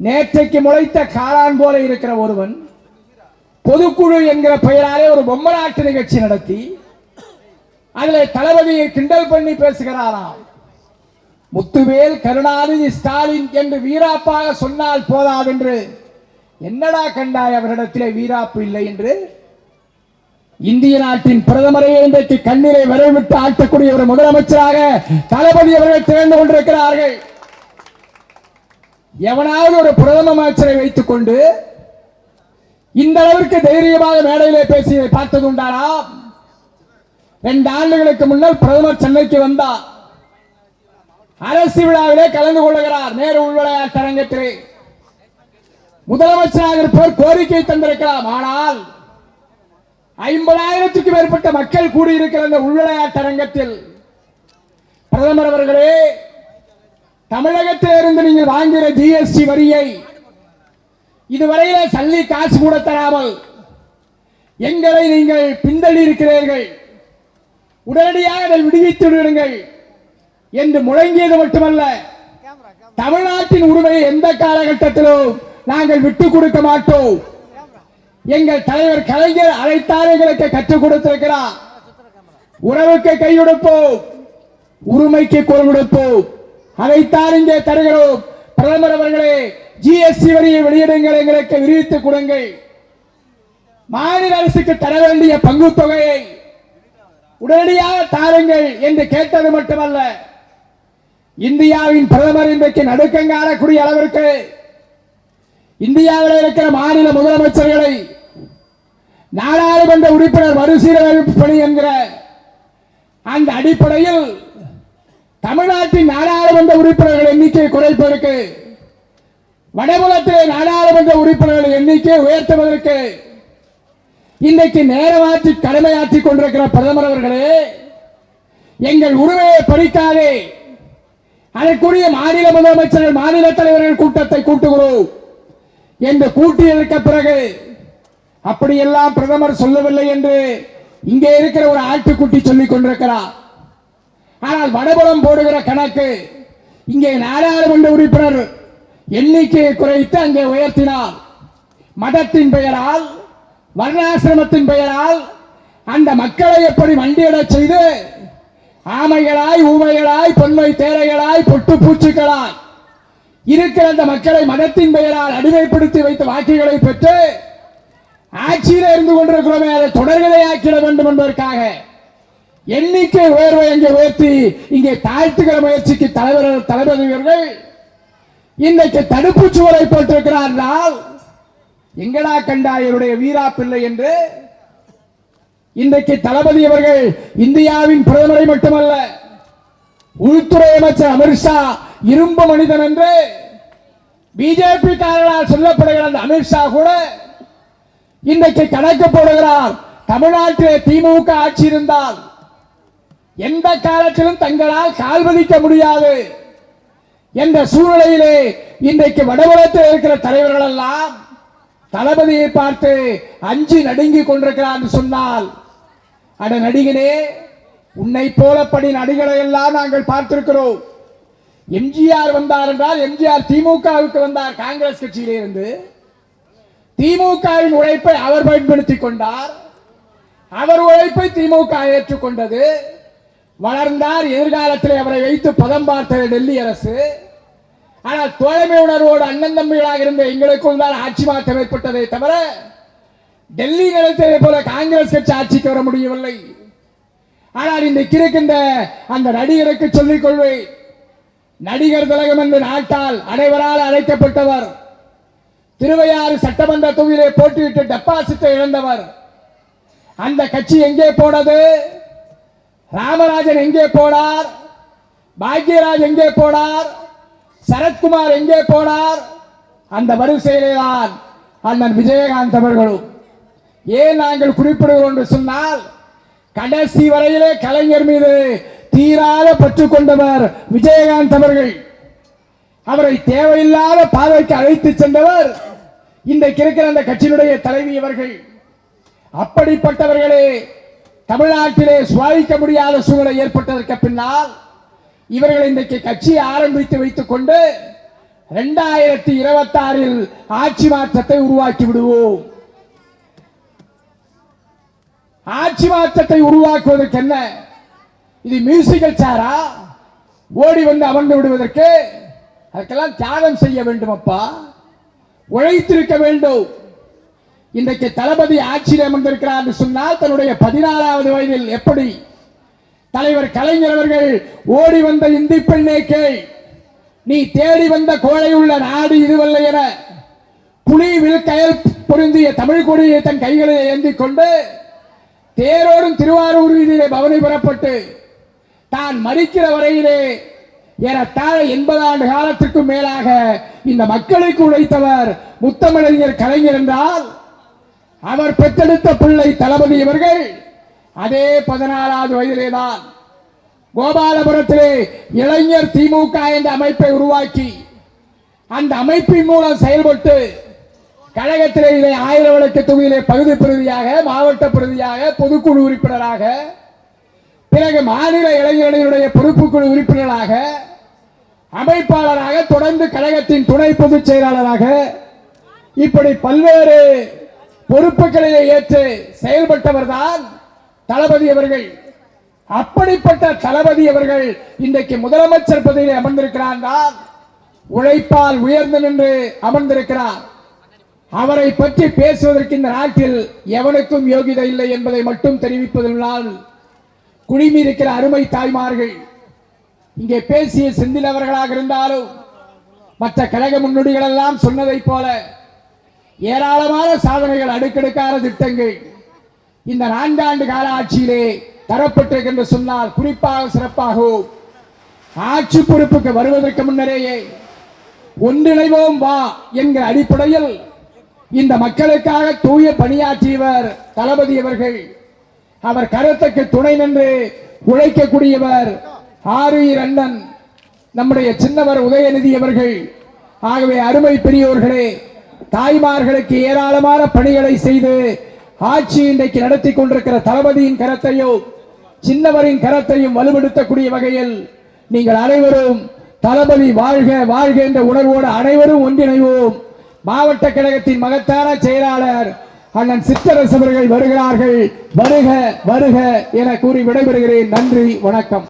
நேற்றைக்கு முளைத்த காளான் போல இருக்கிற ஒருவன் பொதுக்குழு என்கிற பெயராலே ஒரு பொம்மலாட்டு நிகழ்ச்சி நடத்தி அதில் தளபதியை கிண்டல் பண்ணி பேசுகிறாராம். முத்துவேல் கருணாநிதி ஸ்டாலின் என்று வீராப்பாக சொன்னால் போதாதென்று என்னடா கண்டாய் அவரிடத்திலே வீராப்பு இல்லை என்று? இந்திய நாட்டின் பிரதமரையே இன்றைக்கு கண்ணீரை விரைவிட்டு ஆட்டக்கூடிய ஒரு முதலமைச்சராக தளபதி அவர்கள் திகழ்ந்து கொண்டிருக்கிறார்கள். எவனாவது ஒரு பிரதம அமைச்சரை வைத்துக் கொண்டு இந்த அளவிற்கு தைரியமாக மேடையிலே பேசியதை பார்த்தது உண்டானா? ரெண்டு ஆண்டுகளுக்கு முன்னர் பிரதமர் சென்னைக்கு வந்தார். அரசு விழாவிலே கலந்து கொள்ளுகிறார் நேரு உள்விளையாட்டு அரங்கத்திலே. முதலமைச்சராக இருப்பவர் கோரிக்கை தந்திருக்கலாம். ஆனால் ஐம்பதாயிரத்துக்கு மேற்பட்ட மக்கள் கூடியிருக்கிற அந்த உள்விளையாட்டு அரங்கத்தில் பிரதமர் அவர்களே தமிழகத்திலிருந்து நீங்கள் வாங்குகிற ஜிஎஸ்டி வரியை இதுவரையில சல்லி காசு கூட தராமல் எங்களை நீங்கள் பிந்தள்ளி இருக்கிறீர்கள். உடனடியாக அதை விடுவித்து விடுங்கள் என்று முழங்கியது மட்டுமல்ல. தமிழ்நாட்டின் உரிமையை எந்த காலகட்டத்திலும் நாங்கள் விட்டுக் கொடுக்க மாட்டோம். எங்கள் தலைவர் கலைஞர் அழைத்தார் எங்களுக்கு கற்றுக் கொடுத்திருக்கிறார். உறவுக்கு கை கொடுப்போம். உரிமைக்கு குரல் கொடுப்போம். அதைத்தான் இங்கே தருகிறோம். பிரதமர் அவர்களே ஜிஎஸ்டி வரியை வெளியிடுங்கள் எங்களுக்கு விரிவித்துக் கொடுங்கள். மாநில அரசுக்கு தர வேண்டிய பங்கு தொகையை உடனடியாக தாருங்கள் என்று கேட்டது மட்டுமல்ல. இந்தியாவின் பிரதமர் இன்றைக்கு நடுக்கங்காணக்கூடிய அளவிற்கு இந்தியாவில் இருக்கிற மாநில முதலமைச்சர்களை நாடாளுமன்ற உறுப்பினர் மறுசீரமைப்பு பணி என்கிற அந்த அடிப்படையில் தமிழ்நாட்டின் நாடாளுமன்ற உறுப்பினர்கள் எண்ணிக்கை குறைப்பதற்கு வடபுலத்திலே நாடாளுமன்ற உறுப்பினர்கள் எண்ணிக்கை உயர்த்துவதற்கு இன்றைக்கு நேரமாற்றி கடமையாற்றி கொண்டிருக்கிற பிரதமர் அவர்களே எங்கள் உரிமையை பறிக்காதே. அதற்குரிய மாநில முதலமைச்சர்கள் மாநில தலைவர்கள் கூட்டத்தை கூட்டுகிறோம் என்று கூட்டியதற்கு பிறகு அப்படியெல்லாம் பிரதமர் சொல்லவில்லை என்று இங்கே இருக்கிற ஒரு ஆட்டுக்குட்டி சொல்லிக் கொண்டிருக்கிறார். ஆனால் வடபுறம் போடுகிற கணக்கு இங்கே நாடாளுமன்ற உறுப்பினர் எண்ணிக்கையை குறைத்து அங்கே உயர்த்தினார். மதத்தின் பெயரால் வர்ணாசிரமத்தின் பெயரால் அந்த மக்களை எப்படி மண்டியிடச் செய்து ஆமைகளாய் ஊமைகளாய் பொன்மை தேரைகளாய் பொட்டு பூச்சிகளாய் இருக்கிற அந்த மக்களை மதத்தின் பெயரால் அடிமைப்படுத்தி வைத்த வாக்குகளை பெற்று ஆட்சியில் இருந்து கொண்டிருக்கிறோமே அதை தொடர்கதை ஆக்கிட வேண்டும் என்பதற்காக எண்ணிக்கை உயர்வை அங்கே உயர்த்தி இங்கே தாழ்த்துகிற முயற்சிக்கு தலைவர் தளபதியவர்கள் இன்றைக்கு தடுப்பு சுவரை போட்டிருக்கிறார்கள் எங்கடா கண்டாயருடைய வீரா பிள்ளை என்று? இன்றைக்கு தளபதி அவர்கள் இந்தியாவின் பிரதமரை மட்டுமல்ல உள்துறை அமைச்சர் அமித்ஷா இரும்பு மனிதன் என்று பிஜேபி காரர்களால் சொல்லப்படுகிற அந்த அமித்ஷா கூட இன்றைக்கு கணக்கு போடுகிறார். தமிழ்நாட்டில் திமுக ஆட்சி இருந்தால் எந்த காலத்திலும் தங்களால் கால் பதிக்க முடியாது. என்ற சூழ்நிலையிலே இன்றைக்கு வடபுலத்தில் இருக்கிற தலைவர்கள் எல்லாம் தளபதியை பார்த்து அஞ்சு நடுங்கி கொண்டிருக்கிறார் சொன்னால் அட நடிகனே உன்னை போலப்படி நடிகளை எல்லாம் நாங்கள் பார்த்திருக்கிறோம். எம்ஜிஆர் வந்தார் என்றால் எம்ஜிஆர் திமுகவுக்கு வந்தார் காங்கிரஸ் கட்சியிலிருந்து திமுகவின் உழைப்பை அவர் பயன்படுத்திக் கொண்டார். அவர் உழைப்பை திமுக ஏற்றுக்கொண்டது. வளர்ந்தார் எதிர்காலத்தில் அவரை வைத்து பதம் பார்த்தது டெல்லி அரசு. ஆனால் தோழமை உணர்வோடு அண்ணன் தம்பிகளாக இருந்த எங்களுக்குள் தான் ஆட்சி மாற்றம் ஏற்பட்டதை தவிர டெல்லி நிலைத்ததை போல காங்கிரஸ் கட்சி ஆட்சிக்கு வர முடியவில்லை. ஆனால் இன்றைக்கு இருக்கின்ற அந்த நடிகருக்கு சொல்லிக் கொள்வேன். நடிகர் திலகம் என்று நாட்டால் அனைவரால் அழைக்கப்பட்டவர். திருவையாறு சட்டமன்ற தொகுதியிலே போட்டியிட்டு டெபாசிட்டை இழந்தவர். அந்த கட்சி எங்கே போனது? ராமராஜன் எங்கே போனார்? பாக்யராஜ் எங்கே போனார்? சரத்குமார் எங்கே போனார்? அந்த வரிசையிலே தான் அண்ணன் விஜயகாந்த் அவர்களும். ஏன் நாங்கள் குறிப்பிடுகிறோம் என்று சொன்னால் கடைசி வரையிலே கலைஞர் மீது தீராத பற்று கொண்டவர் விஜயகாந்த் அவர்கள். அவரை தேவையில்லாத பார்வைக்கு அழைத்து சென்றவர் இன்றைக்கு இருக்கிற அந்த கட்சியினுடைய தலைவி அவர்கள். அப்படிப்பட்டவர்களே தமிழ்நாட்டிலே சுவாதிக்க முடியாத சூழ்நிலை ஏற்பட்டதற்கு பின்னால் இவர்கள் இன்றைக்கு கட்சியை ஆரம்பித்து வைத்துக் கொண்டு இரண்டாயிரத்தி இருபத்தி ஆறில் ஆட்சி மாற்றத்தை உருவாக்கி விடுவோம். ஆட்சி மாற்றத்தை உருவாக்குவதற்கு என்ன? இது மியூசிக்கல் சாரா? ஓடி வந்து அமர்ந்து விடுவதற்கு? அதுக்கெல்லாம் தியாகம் செய்ய வேண்டும் அப்பா உழைத்திருக்க வேண்டும். இன்றைக்கு தளபதி ஆட்சியில் அமர்ந்திருக்கிறார் என்று சொன்னால் தன்னுடைய பதினாலாவது வயதில் எப்படி? தலைவர் கலைஞர் அவர்கள் ஓடி வந்த இந்தி பெண்ணே கேள். நீ தேடி வந்த கோழை உள்ள நாடு இதுவல்ல என புலி கயல் பொருந்திய தமிழ் கொடியை தன் கைகளை ஏந்தி கொண்டு தேரோடும் திருவாரூர் வீதியிலே பவனி பெறப்பட்டு தான் மறிக்கிற வரையிலே ஏறத்தாழ எண்பது ஆண்டு காலத்திற்கும் மேலாக இந்த மக்களுக்கு உழைத்தவர் முத்தமிழறிஞர் கலைஞர் என்றால் அவர் பெற்றெடுத்த பிள்ளை தளபதி இவர்கள். அதே பதினாறாவது வயதிலே தான் கோபாலபுரத்திலே இளைஞர் திமுக என்ற அமைப்பை உருவாக்கி அந்த அமைப்பின் மூலம் செயல்பட்டு கழகத்திலே இதை ஆயிரம் விளக்கு தொகுதியிலே பகுதி பிரதியாக மாவட்ட பிரதியாக பொதுக்குழு உறுப்பினராக பிறகு மாநில இளைஞர்களுடைய பொறுப்புக்குழு உறுப்பினராக அமைப்பாளராக தொடர்ந்து கழகத்தின் துணை பொதுச் செயலாளராக இப்படி பல்வேறு பொறுப்புகளிலே ஏற்று செயல்பட்டவர்தான் தளபதி அவர்கள். அப்படிப்பட்ட தளபதி அவர்கள் இன்றைக்கு முதலமைச்சர் பதவியில் அமர்ந்திருக்கிறார் தான் உழைப்பால் உயர்ந்து நின்று அமர்ந்திருக்கிறார். அவரை பற்றி பேசுவதற்கு இந்த நாட்டில் எவனுக்கும் யோகிதை இல்லை என்பதை மட்டும் தெரிவிப்பதனால் குடிமி இருக்கிற அருமை தாய்மார்கள் இங்கே பேசிய செந்தில் அவர்களாக இருந்தாலும் மற்ற கழக முன்னோடிகள் எல்லாம் சொன்னதைப் போல ஏராளமான சாதனைகள் அடுக்கடுக்கான திட்டங்கள். இந்த நான்காண்டு கால ஆட்சியிலே தரப்பட்டிருக்கின்ற சொன்னால் குறிப்பாக சிறப்பாகவும் ஆட்சி பொறுப்புக்கு வருவதற்கு முன்னரேயே ஒன்றிணைவோம் வா என்கிற அடிப்படையில் இந்த மக்களுக்காக தூய பணியாற்றியவர் தளபதி அவர்கள். அவர் கருத்துக்கு துணை நின்று உழைக்கக்கூடியவர் ஆறு அண்ணன் நம்முடைய சின்னவர் உதயநிதி அவர்கள். ஆகவே அருமை பெரியோர்களே தாய்மார்களுக்கு ஏராளமான பணிகளை செய்து ஆட்சி இன்றைக்கு நடத்தி கொண்டிருக்கிற தளபதியின் கரத்தையும் சின்னவரின் கரத்தையும் வலுப்படுத்தக்கூடிய வகையில் நீங்கள் அனைவரும் தளபதி வாழ்க வாழ்க என்ற உணர்வோடு அனைவரும் ஒன்றிணைவோம். மாவட்ட கழகத்தின் மகத்தான செயலாளர் அண்ணன் சித்தரசு அவர்கள் வருகிறார்கள். வருக வருக என கூறி விடைபெறுகிறேன். நன்றி வணக்கம்.